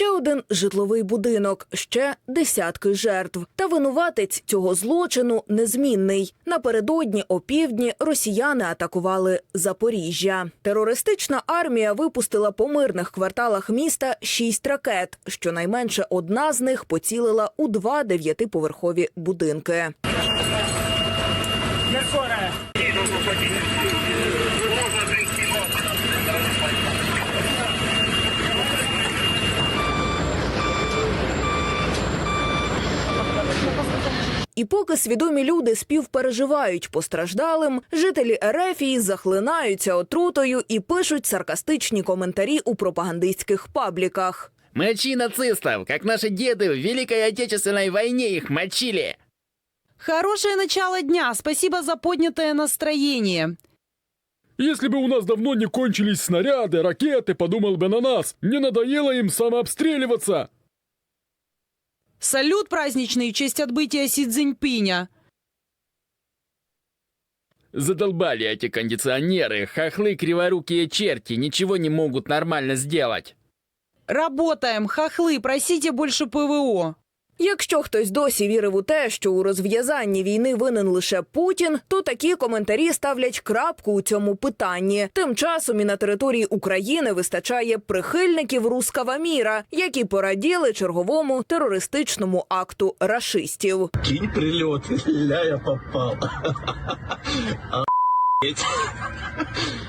Ще один житловий будинок, ще десятки жертв. Та винуватець цього злочину незмінний. Напередодні опівдні росіяни атакували Запоріжжя. Терористична армія випустила по мирних кварталах міста шість ракет. Щонайменше одна з них поцілила у два дев'ятиповерхові будинки. І поки свідомі люди співпереживають постраждалим, жителі Ерефії захлинаються отрутою і пишуть саркастичні коментарі у пропагандистських пабліках. Мочи нацистов, как наши деды в Великой Отечественной войне их мочили. Хорошее начало дня. Спасибо за поднятое настроение. Если бы у нас давно не кончились снаряды, ракеты, подумал бы на нас. Не надоело им самообстреливаться. Салют праздничный в честь отбытия Си Цзиньпиня. Задолбали эти кондиционеры, хохлы криворукие черти, ничего не могут нормально сделать. Работаем, хохлы, просите больше ПВО. Якщо хтось досі вірив у те, що у розв'язанні війни винен лише Путін, то такі коментарі ставлять крапку у цьому питанні. Тим часом і на території України вистачає прихильників рускава міра, які пораділи черговому терористичному акту рашистів. Кинь прилет. Ля, я попал.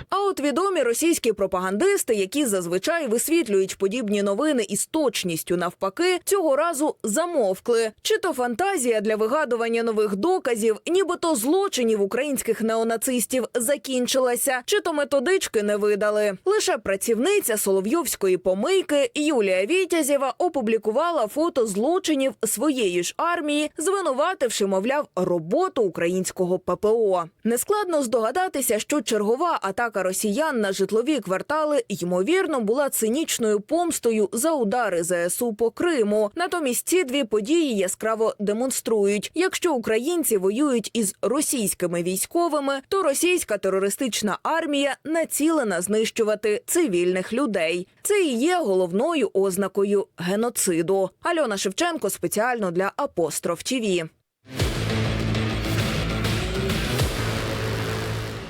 А от відомі російські пропагандисти, які зазвичай висвітлюють подібні новини із точністю навпаки, цього разу замовкли. Чи то фантазія для вигадування нових доказів, нібито злочинів українських неонацистів закінчилася, чи то методички не видали. Лише працівниця Соловйовської помийки Юлія Вітязєва опублікувала фото злочинів своєї ж армії, звинувативши, мовляв, роботу українського ППО. Нескладно здогадатися, що чергова атака росіян на житлові квартали ймовірно була цинічною помстою за удари ЗСУ по Криму. Натомість ці дві події яскраво демонструють: якщо українці воюють із російськими військовими, то російська терористична армія націлена знищувати цивільних людей. Це і є головною ознакою геноциду. Альона Шевченко спеціально для Апостроф ТІВІ.